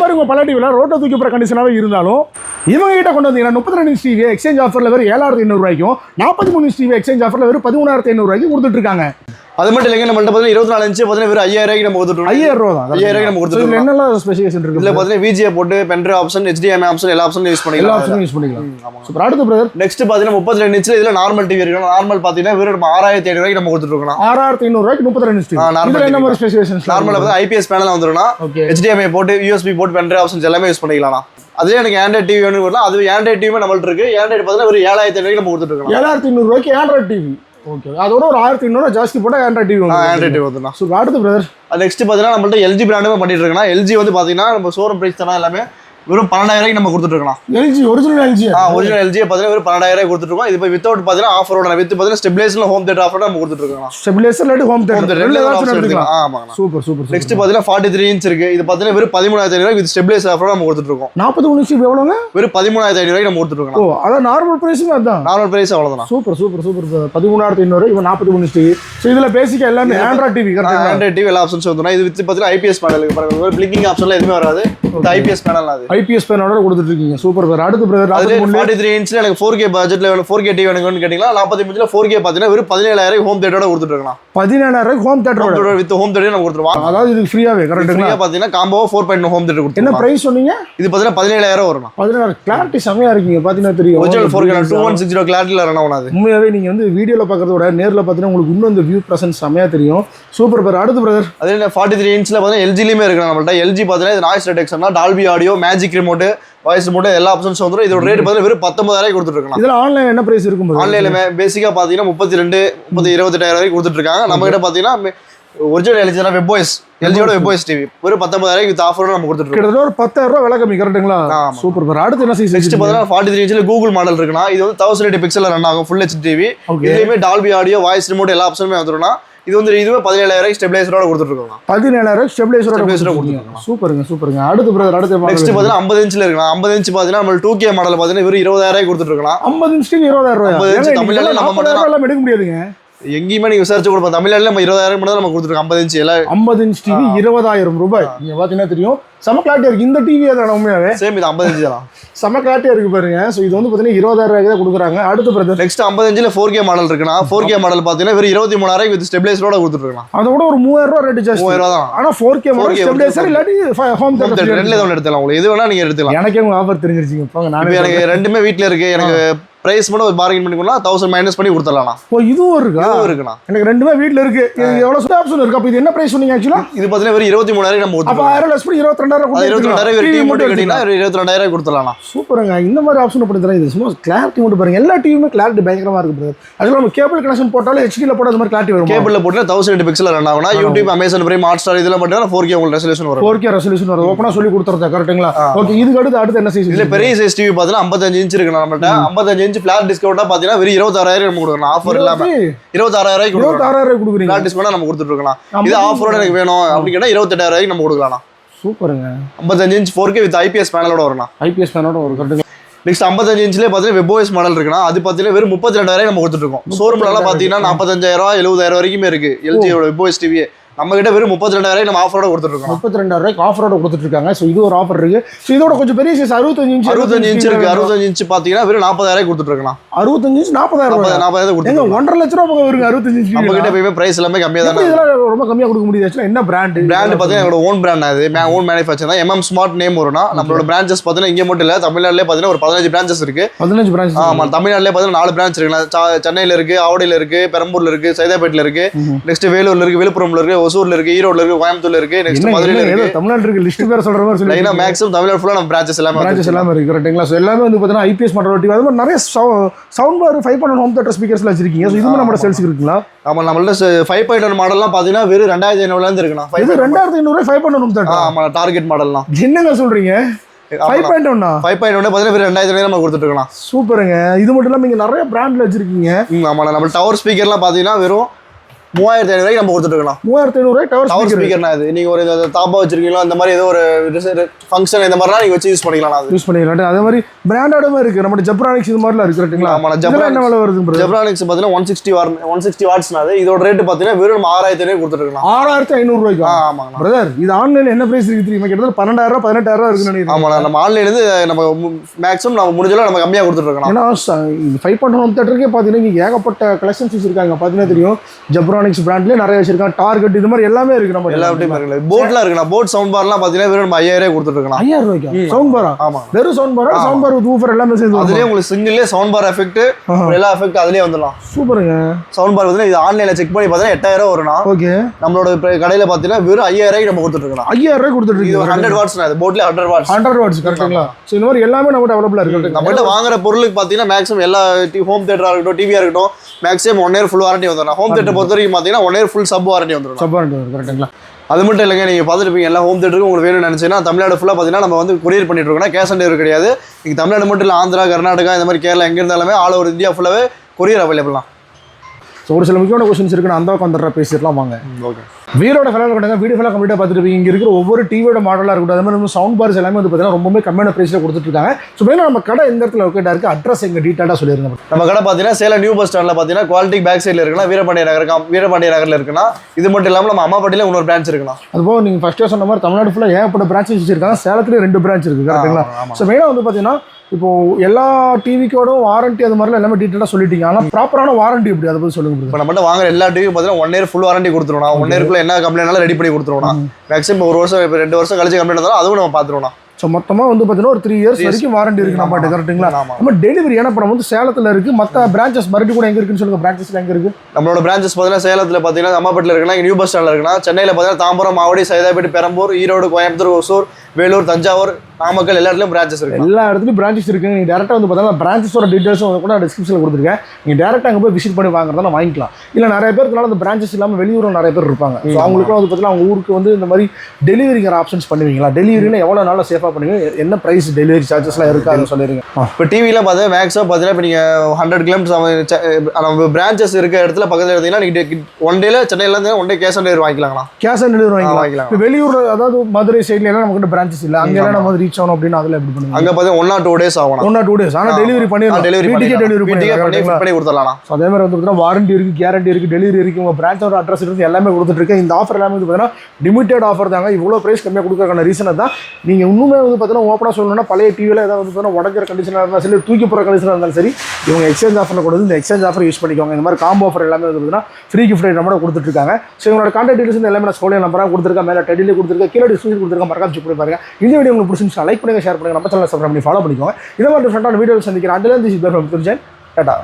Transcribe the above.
மாதிரி உங்கள் பல ரோட்டை தூக்கி போகிற கண்டிஷனாகவே இருந்தாலும் இவங்க கிட்ட கொண்டு வந்தீங்கன்னா முப்பத்தி ரெண்டு டிவி எக்ஸ்சேஞ்ச் ஆஃபரில் வெறும் ஏழாயிரத்தி ஐநூறுரூவாய்க்கும் நாற்பத்தி மூணு டிவி எக்ஸ்சேஞ்ச் ஆஃபரில் வெறும் பதிமூணாயிரத்தி ஐநூறுரூவாய்க்கு கொடுத்துட்டு இருக்காங்க. அது மட்டும் இல்லைங்க நம்மள்ட்ட பார்த்தீங்கன்னா இருபத்தி நாலு இன்ச்சு பார்த்தீங்கன்னா வெறும் ஐயாயிரம் ரூபாய்க்கு நம்ம கொடுத்துட்டு ஐயாயிரம் ரூபா தான். ஐயாயிரம் நம்ம So, இதுல கொடுத்துருக்கோம் என்னெல்லாம் ஸ்பெசிஃபிகேஷன் இருக்கு? பார்த்தீங்கன்னா விஜிஏ போட்டு பென்ட்ரைவ் ஆப்ஷன் HDMI ஆப்ஷன் எல்லா ஆப்ஷனும் யூஸ் எல்லா பண்ணிக்கலாம். ஆப்ஷனும் யூஸ் பண்ணிக்கலாம் சூப்பர் அடுத்து பிரதர் நெக்ஸ்ட் பார்த்தீங்கன்னா முப்பத்தி ரெண்டு இன்ச்சில் இதுல நார்மல் டிவி இருக்கு நார்மல் பார்த்தீங்கன்னா வெறும் நம்ம ஆறாயிரத்தி ஐநூறு ரூபாய்க்கு நம்ம கொடுத்துட்டு இருக்கோம் ஆறாயிரத்தி ஐநூறுரூவாய்க்கு முப்பத்தி ரெண்டு normal இதில் என்ன மாதிரி ஸ்பெசிஃபிகேஷன்ஸ் நார்மலாக பார்த்தா ஐபிஎஸ் பேனல் ஓகே HDMI போட்டு யூஎஸ்பி போட்டு பென்ட்ரைவ் ஆப்ஷன்ஸ் எல்லாமே யூஸ் பண்ணிக்கலாம் அதுலேயே எனக்கு ஆண்ட்ராய்ட் டிவி வேணும் அது ஆண்ட்ராய்ட் டிவி நம்மள்ட்ட இருக்கு. ஆண்ட்ராய்ட் பார்த்தீங்கன்னா ஒரு ஏழாயிரத்தி ஐநூறு நம்ம கொடுத்துட்டு இருக்கோம் ஏழாயிரத்தி ஐநூறுரூவாய்க்கு ஆண்ட்ராய்ட் டிவி ஓகே அதோட ஒரு ஆயிரத்தி ஐநூறுவா ஜாஸ்தி போட்டால் ஆண்ட்ராய்ட் டிவி ஆண்ட்ராய்ட் டிவி வந்துடும் சூப்பர் அடுத்து பிரதர் நெக்ஸ்ட் பார்த்தீங்கன்னா நம்மள்ட்ட எல்ஜி பிராண்டுமே பண்ணிட்டு இருக்கோம் எல்ஜி வந்து பார்த்தீங்கன்னா நம்ம ஷோரூம் பிரைஸ் தரா எல்லாமே. வெறும் பன்னெண்டாயிரம் ரூபாய்க்கு நம்ம கொடுத்துட்டு இருக்கலாம். எல்ஜி ஒரிஜினல் எல்ஜி ஆ? ஒரிஜினல் எல்ஜி பார்த்தீங்கன்னா வெறும் பன்னெண்டாயிரம் ரூபாய் கொடுத்துருக்கோம் இது இப்போ வித்தவுட் பார்த்தீங்கன்னா ஆஃபரோட வித் பார்த்தீங்கன்னா ஸ்டெபிலைசர் ஹோம் தேட்டர் ஆஃபர் நம்ம கொடுத்துட்டு இருக்கோம். ஸ்டெபிலைசர் இல்லாட்டி ஹோம் தேட்டர். ஆமாங்கண்ணா. சூப்பர் சூப்பர் நெக்ஸ்ட் பார்த்தீங்கன்னா ஃபார்ட்டி த்ரீ இன்ச் இருக்கு. இது பார்த்தீங்கன்னா வெறும் பதிமூணாயிரத்தி ஐநூறு வித் ஸ்டெபிலைசர் ஆஃபர் நம்ம கொடுத்துட்டு இருக்கோம். நாற்பத்தி மூணு நிமிஷம் எவ்வளோங்க? வெறும் பதிமூணாயிரத்தி ஐநூறு நம்ம கொடுத்துட்டு இருக்கோம். ஓ அதான் நார்மல் ப்ரைஸுமே அதான். நார்மல் பிரைஸ் அவ்வளோதான் சூப்பர் சூப்பர் சூப்பர் பதிமூணாயிரத்தி ஐநூறு நாற்பத்தி மூணு டிவி ஸோ இதில் பேசிக்காக எல்லாமே ஆண்ட்ராய்ட் டிவி ஆண்ட்ராய்ட் டிவி எல்லா ஆப்ஷன்ஸ் வந்துடும் இது வித் பார்த்தீங்கன்னா ஐபிஎஸ் பேனலுக்கு பாருங்க. பிளிங்கிங் ஆப்ஷன்ல எதுவுமே வராது. ஐபிஎஸ் பேனல் அது. ஐபிஎஸ் பேனோட கொடுத்துட்டு இருக்கீங்க சூப்பர் பேர் அடுத்து பிரதர் ஃபார்ட்டி த்ரீ இன்ச்ல எனக்கு ஃபோர் கே பட்ஜெட்ல வேணும் ஃபோர் கே டிவி வேணும்னு கேட்டீங்களா? நாற்பத்தி மூணுல ஃபோர் கே பார்த்தீங்கன்னா வெறும் பதினேழாயிரம் ஹோம் தேட்டரோட கொடுத்துட்டு இருக்கலாம் பதினேழாயிரம் ஹோம் தேட்டரோட வித் ஹோம் தேட்டர் நம்ம கொடுத்துருவோம் அதாவது இது ஃப்ரீயாவே கரெக்டுங்களா ஃப்ரீயா பார்த்தீங்கன்னா combo four point home theatre என்ன கொடுத்துருவோம் பிரைஸ் சொன்னீங்க? இது பார்த்தீங்கன்னா பதினேழாயிரம் வரும். பதினாறு கிளாரிட்டி செமையா இருக்கீங்க. பார்த்தீங்கன்னா ஒரிஜினல் ஃபோர் கே டூ தெரியும் ஒன் சிக்ஸ் ஜீரோ கிளாரிட்டியில் ஆகும் அது. உண்மையாவே நீங்க வந்து வீடியோல பார்க்கறத விட நேர்ல பார்த்தீங்கன்னா உங்களுக்கு இன்னும் இந்த வியூ பிரசன்ஸ் செமையா தெரியும். சூப்பர் பிரதர் அடுத்து பிரதர் அதே ஃபார்ட்டி த்ரீ இன்ச்சில் பார்த்தீங்கன்னா எல்ஜிலையுமே இருக்கு நம்மள்ட்ட. எல்ஜி பார்த்தீங்கன்னா இது noise ரிடக்ஷன்னா Dolby audio magic remote voice remote எல்லா ஆப்ஷன்ஸ் வந்துடும் இதோட ரேட் பார்த்தீங்கன்னா வெறும் பத்தொன்பதாயிரம் கொடுத்துருக்கலாம் இதுல ஆன்லைன் என்ன பிரைஸ் இருக்கும்? ஆன்லைன்ல பேசிக்கா பாத்தீங்கன்னா முப்பத்தி ரெண்டு முப்பத்தி இருபத்தெட்டாயிரம் வரைக்கும் கொடுத்துட்டு இருக்காங்க நம்ம கிட்ட பாத்தீங்கன்னா ஒரிஜினல் எல்ஜி வெப் வாய்ஸ் எல்ஜியோட வெப் வாய்ஸ் டிவி வெறும் பத்தொன்பதாயிரம் வித் ஆஃபரோட நம்ம கொடுத்துட்டு கிட்டத்தட்ட ஒரு பத்தாயிரம் ரூபாய் விலை கம்மி கரெக்ட்டுங்களா. சூப்பர் பிரதர் அடுத்து என்ன சைஸ் நெக்ஸ்ட் பாத்தீங்கன்னா ஃபார்ட்டி த்ரீ இன்ச்சில் கூகுள் மாடல் இருக்குன்னா இது வந்து தௌசண்ட் எயிட்டி பிக்சல் ரன் ஆகும் ஃபுல் ஹெச் டிவி. இதுலயுமே டால்பி ஆடியோ வாய்ஸ் ரிமோட் எல்லா ஆப்ஷனுமே வந்துடும்னா இது வந்து இதுவே பதினேழாயிரம் ஸ்டெபிலைசரோட கொடுத்துட்டு இருக்கோம் பதினேழாயிரம் ஸ்டெபிலைசரோட Stabilizer கொடுத்துருக்கீங்க சூப்பருங்க சூப்பருங்க. அடுத்து பிரதர் அடுத்து நெக்ஸ்ட் பாத்தீங்கன்னா ஐம்பது இன்ச்சில் இருக்கலாம். ஐம்பது இன்ச் பாத்தீங்கன்னா நம்ம டூ கே மாடல் பாத்தீங்கன்னா வெறும் இருபதாயிரம் கொடுத்துட்டு இருக்கலாம் ஐம்பது நிமிஷத்துக்கு இருபதாயிரம் ரூபாய்? 50 inch தமிழ்ல நம்ம மட்டும் எடுக்க முடியாதுங்க. எங்கேயுமே நீங்க விசாரிச்சு கொடுப்போம் தமிழ்நாட்டில் நம்ம இருபதாயிரம் மட்டும் தான் நம்ம கொடுத்துருக்கோம். ஐம்பது இன்ச் எல்லாம். ஐம்பது இன்ச் டிவி இருபதாயிரம் ரூபாய். நீங்க பாத்தீங்கன்னா தெரியும். செம கிளாரிட்டியா இருக்கு. இந்த டிவி அதான் உண்மையாவே? சேம் இது ஐம்பது இன்ச் தான். செம கிளாரிட்டியா இருக்கு பாருங்க. ஸோ இது வந்து பாத்தீங்கன்னா இருபதாயிரம் ரூபாய்க்கு தான் கொடுக்குறாங்க. அடுத்து பிரதர் நெக்ஸ்ட் ஐம்பது இன்ச்சில் ஃபோர் கே மாடல் இருக்குன்னா ஃபோர் கே மாடல் பார்த்தீங்கன்னா வெறும் இருபத்தி மூணாயிரம் வித் ஸ்டெபிலைசரோட கொடுத்துருக்கலாம். அதை விட ஒரு மூவாயிரம் ரூபாய் ரேட்டு ஜாஸ்தி. மூவாயிரம் ரூபா தான். ஆனா ஃபோர் கே 4K ஸ்டெபிலைசர் இல்லாட்டி ஹோம் தேட்டர் ரெண்டுல ஒன்று எடுத்துக்கலாம். உங்களுக்கு எது வேணா நீங்க எடுத்துக்கலாம். எனக்கே உங்க ஆஃபர் தெரிஞ்சிருச்சிங்க. போங்க இப்போ நானே எனக்கு ரெண்டுமே வீட்ல இருக்கு. எனக்கு பிரைஸ் மட்டும் ஒரு பார்கெயின் பண்ணி கொடுக்கலாம் தௌசண்ட் மைனஸ் பண்ணி கொடுத்துடலாம் ஓ இதுவும் இருக்கா? இதுவும் இருக்குண்ணா. எனக்கு ரெண்டுமே வீட்ல இருக்கு. இது எவ்வளவு ஆப்ஷன் இருக்கு? அப்ப இது என்ன பிரைஸ் சொன்னீங்க ஆக்சுவலா இது பார்த்தீங்கன்னா வெறும் இருபத்தி மூணாயிரம் நம்ம அப்ப ஆயிரம் லட்சம் இருபத்தி ரெண்டாயிரம் அது இருபத்தி ரெண்டாயிரம் டிவி மட்டும் கேட்டீங்கன்னா இருபத்தி ரெண்டாயிரம் கொடுத்துடலாம் சூப்பருங்க. இந்த மாதிரி ஆப்ஷன் பண்ணி தரேன் இது சும்மா கிளாரிட்டி மட்டும் பாருங்க. எல்லா டிவியுமே கிளாரிட்டி பயங்கரமா இருக்கு அதுல நம்ம கேபிள் கனெக்ஷன் போட்டாலும் ஹெச்டில போட அந்த மாதிரி கிளாரிட்டி வரும்? கேபிள்ல போட்டு தௌசண்ட் எயிட் பிக்சல் ரன் ஆகும்னா YouTube Amazon Prime Hotstar இதெல்லாம் பார்த்தீங்கன்னா ஃபோர் கே உங்களுக்கு ரெசல்யூஷன் வரும். ஃபோர் கே ரெசல்யூஷன் வரும். ஓப்பனா சொல்லி கொடுத்துறதா கரெக்ட்டுங்களா ஓகே இதுக்கு அடுத்து அடுத்து என்ன சைஸ் இதுல பெரிய சைஸ் டிவி பார்த்தீங்கன்னா ஐம்பத்தஞ்சு இன்ச் இருக்கு நம்மள்ட்ட. ஐம்பத்தஞ்சு இன்ச் ஃபிளாட் டிஸ்கவுண்டா பார்த்தீங்கன்னா வெறும் இருபத்தாறாயிரம் நம்ம கொடுக்கலாம். ஆஃபர் இல்லாம. இருபத்தாறாயிரம் இருபத்தாறாயிரம் கொடுக்குறீங்க? ஃபிளாட் டிஸ்கவுண்டா நம்ம கொடுத்துட்டு இருக்கலாம். இது ஆஃபரோட எனக்கு வேணும். அப்படின்னு கேட்டா இருபத்தெட்டாயிரம் நம்ம கொடுக்கலாம் சூப்பருங்க. ஐம்பத்தஞ்சு inch four K with IPS பேனலோட வரலாம் ஐபிஎஸ் ஃபேனோட ஒரு கரெக்ட்டுங்க. நெக்ஸ்ட் ஐம்பத்தஞ்சு இன்ச்லேயே பார்த்தீங்கன்னா வெப்ஓஎஸ் மாடல் இருக்குன்னா அது பார்த்தீங்கன்னா வெறும் முப்பத்தி ரெண்டாயிரம் நம்ம கொடுத்துட்டு இருக்கோம். ஷோரூம்லாம் பார்த்தீங்கன்னா நாற்பத்தஞ்சாயிரம் எழுபதாயிரம் வரைக்குமே இருக்கு. எல்ஜியோட வெப்ஓஎஸ் டிவி நம்ம கிட்ட வெறும் முப்பத்தி ரெண்டாயிரம் நம்ம ஆஃபரோட கொடுத்துட்டு இருக்கோம் முப்பத்தி ரெண்டாயிரம் ரூபாய்க்கு ஆஃபரோட கொடுத்துட்டு இருக்காங்க ஸோ இது ஒரு ஆஃபர் இருக்கு. ஸோ இதோட கொஞ்சம் பெரிய சைஸ் அறுபத்தஞ்சு இன்ச் அறுபத்தஞ்சு இன்ச் இருக்கு. அறுபத்தஞ்சு இன்ச் பார்த்தீங்கன்னா வெறும் நாற்பதாயிரம் கொடுத்துட்டு இருக்கலாம் அறுபத்தஞ்சு இன்ச் நாற்பதாயிரம் நாற்பதாயிரம் கொடுத்துருக்கோம் ஒன்றரை லட்ச ரூபா வருங்க அறுபத்தஞ்சு இன்ச் நம்ம கிட்ட எப்பயுமே பிரைஸ் எல்லாமே கம்மியாக தானே இதெல்லாம் ரொம்ப கம்மியா கொடுக்க முடியுது என்ன பிராண்ட் பிராண்ட் பார்த்தீங்கன்னா எங்களோட ஓன் பிராண்ட் அது ஓன் மேனுஃபேக்சர் தான். எம்எம் ஸ்மார்ட் நேம் வரும்னா நம்மளோட பிரான்ச்சஸ் பார்த்தீங்கன்னா இங்கே மட்டும் இல்லை தமிழ்நாட்டிலே பார்த்தீங்கன்னா ஒரு பதினஞ்சு பிரான்ச்சஸ் இருக்கு. பதினஞ்சு பிரான்ச் ஆமா தமிழ்நாட்டிலே பார்த்தீங்கன்னா நாலு பிரான்ச் இருக்கு. சென்னையில இருக்கு ஆவடியில இருக்கு பெரம்பூர்ல இருக்கு சைதாப்பேட்டில் இருக்கு. நெக்ஸ்ட் வேலூர்ல இருக்கு விழுப்புரம்ல இருக்கு ஒசூர்ல இருக்கு ஈரோட்ல இருக்கு கோயம்புத்தூர்ல இருக்கு நெக்ஸ்ட் மதுரையில இருக்கு. தமிழ்நாடு இருக்கு லிஸ்ட் பேர் சொல்ற மாதிரி சொல்லி லைனா மேக்ஸிமம் தமிழ்நாடு ஃபுல்லா நம்ம பிரான்ச்சஸ் எல்லாமே பிரான்ச்சஸ். எல்லாமே இருக்கு கரெக்ட்டுங்களா ஸோ எல்லாமே வந்து பார்த்தீங்கன்னா ஐபிஎஸ் மாடல் டிவி அது மாதிரி நிறைய சவுண்ட் பார் ஃபைவ் பண்ண ஹோம் தேட்டர் ஸ்பீக்கர்ஸ்ல வச்சிருக்கீங்க. ஸோ இதுவும் நம்ம சேல்ஸ் இருக்குங்களா? ஆமா. நம்மள்ட்ட ஃபைவ் பாயிண்ட் ஒன் மாடல்லாம் பாத்தீங்கன்னா வெறும் ரெண்டாயிரத்தி ஐநூறுல இருந்து இருக்குண்ணா. இது ரெண்டாயிரத்தி ஐநூறு ஃபைவ் பண்ண ஹோம் தேட்டர் ஆமா டார்கெட் மாடல்லாம் என்னங்க சொல்றீங்க? ஃபைவ் பாயிண்ட் ஒன்னா ஃபைவ் பாயிண்ட் ஒன்று பார்த்தீங்கன்னா வெறும் ரெண்டாயிரத்தி நம்ம கொடுத்துட்டு இருக்கலாம் சூப்பருங்க. இது மட்டும் இல்லாமல் இங்கே நிறைய பிராண்ட்ல வச்சிருக்கீங்க. ம், ஆமாண்ணா. நம்ம டவர் ஸ்பீக்கர்லாம் பார்த்தீங்கன்னா வெறும் மூவாயிரத்தி ஐநூறு நம்ம கொடுத்துட்டு இருக்கலாம் மூவாயிரத்தி ஐநூறுரூவாய் டவர் டவர் ஸ்பீக்கர் ஸ்பீக்கர்னா இது. நீங்க ஒரு தாப்பா வச்சிருக்கீங்களோ அந்த மாதிரி ஏதோ ஒரு ஃபங்க்ஷன் இந்த மாதிரிலாம் நீங்க வச்சு யூஸ் பண்ணிக்கலாம் அது. யூஸ் பண்ணிக்கலாம். அதே மாதிரி பிராண்டடும் இருக்கு. நம்ம ஜப்ரானிக்ஸ் இது மாதிரிலாம் இருக்கு கரெக்ட்டுங்களா ஆமா, இதெல்லாம் என்ன விலை வருது? ஜெப்ரானிக்ஸ் பார்த்தீங்கன்னா one sixty watt one sixty வாட்ஸ்னா இதோட ரேட் பார்த்தீங்கன்னா வெறும் ஆறாயிரத்தி ஐநூறு கொடுத்துட்டு இருக்கலாம் ஆறாயிரத்தி ஐநூறு ரூபாய்க்கு? ஆ ஆமாங்கண்ணா பிரதர் இது ஆன்லைன்ல என்ன பிரைஸ் இருக்கு தெரியுமா? கிட்டத்தட்ட பன்னெண்டாயிரம் ரூபாய் பதினெட்டாயிரம் ரூபாய் இருக்குன்னு நினைக்கிறேன். ஆமாண்ணா நம்ம ஆன்லைன்ல இருந்து நம்ம மேக்ஸிமம் நம்ம முடிஞ்சளவு நம்ம கம்மியா கொடுத்துட்டு இருக்கலாம் ஏன்னா ஃபைவ் பாயிண்ட் ஒன் தேட்டருக்கே பார்த்தீங்கன்னா இங்கே ஏகப்பட்ட கலெக்ஷன்ஸ் வச்சிருக்காங்க. பார்த்தீங்கன்னா தெரியும். ஜப்ரானிக்ஸ் பிராண்ட்லேயே நிறைய வச்சிருக்காங்க. டார்கெட் இது மாதிரி எல்லாமே இருக்கு நம்ம எல்லா இருக்குல்ல போட்லாம் இருக்குண்ணா போட் சவுண்ட் பார்லாம் பார்த்தீங்கன்னா வெறும் நம்ம ஐயாயிரம் கொடுத்துட்டு இருக்கலாம் ஐயாயிரம் ரூபாய்க்கு? சவுண்ட் பாரா ஆமா. வெறும் சவுண்ட் பாரா சவுண்ட் பார் ஊஃபர் எல்லாமே சேர்ந்து அதுலயே உங்களுக்கு சிங்கிள்லேயே சவுண்ட் பார் எஃபெக்ட் எல்லா எஃபெக்ட் அதுலயே வந்துடலாம். சூப்பருங்க. சவுண்ட் பார் வந்து இது ஆன்லைன்ல செக் பண்ணி பார்த்தீங்கன்னா எட்டாயிரம் வரும்னா ஓகே. நம்மளோட கடையில பார்த்தீங்கன்னா வெறும் ஐயாயிரம் நம்ம கொடுத்துட்டு இருக்கலாம் ஐயாயிரம் ரூபாய் கொடுத்துட்டு இருக்கீங்க. ஹண்ட்ரட் வாட்ஸ் அது போட்ல ஹண்ட்ரட் வாட்ஸ் ஹண்ட்ரட் வாட்ஸ் கரெக்ட்டுங்களா ஸோ இந்த மாதிரி எல்லாமே நம்மகிட்ட அவைலபிளாக இருக்கு. நம்மகிட்ட வாங்குற பொருளுக்கு பார்த்தீங்கன்னா மேக்ஸிமம் எல்லா ஹோம் தேட்டரா இருக்கட்டும் டிவியா இருக்கட்டும் maximum one year full warranty வந்துடும் ஹோம் தேட்டர் பொறுத்த வரைக்கும் பார்த்தீங்கன்னா one year full sub warranty வந்துடும் சப்பார் கரெக்ட்டுங்களா அது மட்டும் இல்லைங்க நீங்கள் பார்த்துருப்பீங்க எல்லா ஹோம் தேட்டருக்கு உங்களுக்கு வேணும்னு நினச்சிங்கன்னா தமிழ்நாடு ஃபுல்லாக பார்த்தீங்கன்னா நம்ம வந்து கொரியர் பண்ணிட்டு இருக்கோம்னா கேஷ் ஆன் டெலிவரி கிடையாது. நீங்கள் தமிழ்நாடு மட்டும் இல்லை ஆந்திரா கர்நாடகா இந்த மாதிரி கேரளா எங்கே இருந்தாலுமே ஆல் ஓவர் இந்தியா ஃபுல்லாகவே கொரியர் அவைலபிள் தான். ஸோ ஒரு சில முக்கியமான கொஸ்டின்ஸ் இருக்கு. நான் அந்த வந்துடுற பேசிடலாம் வாங்க. ஓகே வீரோட ஃபெல்லாம் இருக்கட்டும் வீடியோ ஃபெல்லாம் கம்ப்ளீட்டாக பார்த்துட்டு. இங்க இருக்கிற ஒவ்வொரு டிவியோட மாடலாக இருக்கட்டும் அது மாதிரி சவுண்ட் பார்ஸ் எல்லாமே வந்து பார்த்தீங்கன்னா ரொம்பவே கம்மியான ப்ரைஸில் கொடுத்துட்டு இருக்காங்க. ஸோ மெயினாக நம்ம கடை எந்த இடத்துல லொக்கேட்டாக இருக்குது அட்ரஸ் எங்கள் டீட்டெயிலாக சொல்லிருங்க. நம்ம கடை பார்த்தீங்கன்னா சேலம் நியூ பஸ் ஸ்டாண்டில் பார்த்தீங்கன்னா குவாலிட்டி பேக் சைடில் இருக்குன்னா வீரபாண்டிய நகர் வீரபாண்டிய நகரில் இருக்குன்னா இது மட்டும் இல்லாமல் நம்ம அம்மாப்பட்டியில் இன்னொரு பிரான்ச் இருக்குண்ணா அதுபோக நீங்கள் ஃபஸ்ட்டே சொன்ன மாதிரி தமிழ்நாடு ஃபுல்லாக ஏகப்பட்ட பிரான்ச்சஸ் வச்சிருக்காங்க. சேலத்துலேயே ரெண்டு பிரான்ச் இருக்குது கரெக்ட்டுங்களா ஸோ மெயினாக வந்து பார்த்தீங்கன்னா இப்போ எல்லா டிவிக்கோடும் வாரண்டி அது மாதிரிலாம் எல்லாமே டீட்டெயிலாக சொல்லிட்டீங்க. ஆனால் ப்ராப்பரான வாரண்டி எப்படி? அதை பற்றி சொல்லுங்க. இப்போ நம்மகிட்ட வாங்குற எல்லா டிவியும் பார்த்தீங்கன்னா ஒன் இயர் ஃபுல் வாரண்டி கொடுத்துருவோம் ஒன் இயர்க்குள்ள என்ன கம்ப்ளைண்ட்னாலும் ரெடி பண்ணி கொடுத்துருவோம் மேக்ஸிமம் ஒரு வருஷம் இப்போ ரெண்டு வருஷம் கழிச்சு கம்ப்ளைண்ட் இருந்தாலும் அதுவும் நம்ம பார்த்துருவோம் ஸோ மொத்தமாக வந்து பார்த்தீங்கன்னா ஒரு த்ரீ இயர்ஸ் வரைக்கும் வாரண்டி இருக்கு நம்ம கரெக்ட்டுங்களா. நம்ம டெலிவரி ஏன்னா இப்போ நம்ம வந்து சேலத்தில் இருக்குது மற்ற பிரான்ச்சஸ் மறுபடியும் கூட எங்கே இருக்குன்னு சொல்லுங்க. பிரான்ச்சஸ் எங்கே இருக்குது நம்மளோட பிரான்ச்சஸ் பார்த்தீங்கன்னா சேலத்தில் பார்த்தீங்கன்னா அம்மாப்பட்டில் இருக்குன்னா நியூ பஸ் ஸ்டாண்டில் இருக்குன்னா சென்னையில் பார்த்தீங்கன்னா தாம்பரம் மாவடி சைதாப்பேட்டு பெரம்பூர் ஈரோடு கோயம்புத்தூர் ஒசூர் வேலூர் தஞ்சாவூர் நாமக்கல் எல்லா இடத்துலையும் பிரான்ச்சஸ் இருக்கு. எல்லா இடத்துலையும் பிரான்ச்சஸ் இருக்குது நீங்கள் டேரெக்டாக வந்து பார்த்தீங்கன்னா பிரான்ச்சஸோட டீட்டெயில்ஸும் கூட டிஸ்கிரிப்ஷனில் கொடுத்துருக்கேன். நீங்கள் டேரெக்டாக அங்கே போய் விசிட் பண்ணி வாங்குறதா வாங்கிக்கலாம். இல்லை நிறைய பேருக்குனால அந்த பிரான்ச்சஸ் இல்லாமல் வெளியூரில் நிறைய பேர் இருப்பாங்க. ஸோ அவங்களுக்குலாம் வந்து பார்த்தீங்கன்னா அவங்க ஊருக்கு வந்து இந்த மாதிரி டெலிவரிங்கிற ஆப்ஷன்ஸ் பண்ணுவீங்களா? டெலிவரியில் எவ்வளோ நாளில் சேஃபாக பண்ணுவீங்க? என்ன ப்ரைஸ் டெலிவரி சார்ஜஸ்லாம் இருக்கா அதை சொல்லிடுங்க இப்போ டிவியில் பார்த்தீங்கன்னா மேக்ஸிமம் பார்த்தீங்கன்னா இப்போ நீங்கள் ஹண்ட்ரட் கிலோமீட்டர்ஸ் நம்ம பிரான்ச்சஸ் இருக்க இடத்துல பக்கத்தில் எடுத்தீங்கன்னா நீங்கள் ஒன் டேல சென்னையிலேருந்து one day cash on delivery வாங்கிக்கலாங்களா? Cash on delivery வாங்கிக்கலாம். வாங்கிக்கலாம். இப்போ வெளியூர் அதாவது மதுரை சைட்ல எல்லாம் நமக்கு பிரான்ச்சஸ் இல்லை. அங்கெல்லாம் நம்ம வந்து ரீச் ஆகணும் அப்படின்னு அதில் எப்படி பண்ணுவீங்க? அங்கே பார்த்தீங்கன்னா ஒன் ஆர் டூ டேஸ் ஆகணும். ஒன் ஆர் டூ டேஸ் ஆனால் டெலிவரி பண்ணிடலாம். டெலிவரி வீட்டுக்கே டெலிவரி பண்ணி பண்ணி கொடுத்துடலாம் ஸோ அதே மாதிரி வந்து பார்த்தீங்கன்னா வாரண்டி இருக்குது கேரண்டி இருக்குது டெலிவரி இருக்குது உங்கள் பிரான்ச்சோட அட்ரஸ் இருந்து எல்லாமே கொடுத்துட்ருக்கேன் இந்த ஆஃபர் எல்லாமே வந்து பார்த்தீங்கன்னா லிமிடெட் ஆஃபர் தாங்க. இவ்வளோ ப்ரைஸ் கம்மியாக கொடுக்கறதுக்கான ரீசன் தான் நீங்கள் இன்னுமே வந்து பார்த்தீங்கன்னா ஓப்பனாக சொல்லணும்னா பழைய டிவியில் ஏதாவது வந்து பார்த்தீங்கன்னா உடக்கிற கண்டிஷனாக இருந்தாலும் சரி தூக்கி போகிற கண்டிஷனாக இருந்தாலும் சரி இவங்க எக்ஸ்சேஞ்ச் ஆஃபரில் கூட இந்த எக்ஸ்சேஞ்ச் ஆஃபர் யூஸ் பண்ணிக்கோங்க. இந்த மாதிரி காம்போ ஆஃபர் எல்லாமே வந்து பார்த்தீங்கன்னா ஃப்ரீ கிஃப்ட் நம்ம கொடுத்துட்ருக்காங்க ஸோ இவங்களோட கான்டாக்ட் டீடைல்ஸ் எல்லாமே நான் ஸ்கோலில் நம்பராக கொடுத்துருக்கேன். மேலே டெடிலே கொடுத்துருக்கேன். கீழே டிஸ்கிரிப்ஷன் கொடுத்துருக்கேன். மறக்காம செக் பண்ணி பாருங்க இந்த வீடியோ உங்களுக்கு பிடிச்சிருந்துச்சு லைக் பண்ணுங்க ஷேர் பண்ணுங்க. நம்ம சேனல் சப்ஸ்கிரைப் பண்ணி ஃபாலோ பண்ணிக்கோங்க. இதை மாதிரி டிஃப்ரெண்டான வீடியோ சந்திக்கிறேன். அதில் இருந்து டாட்டா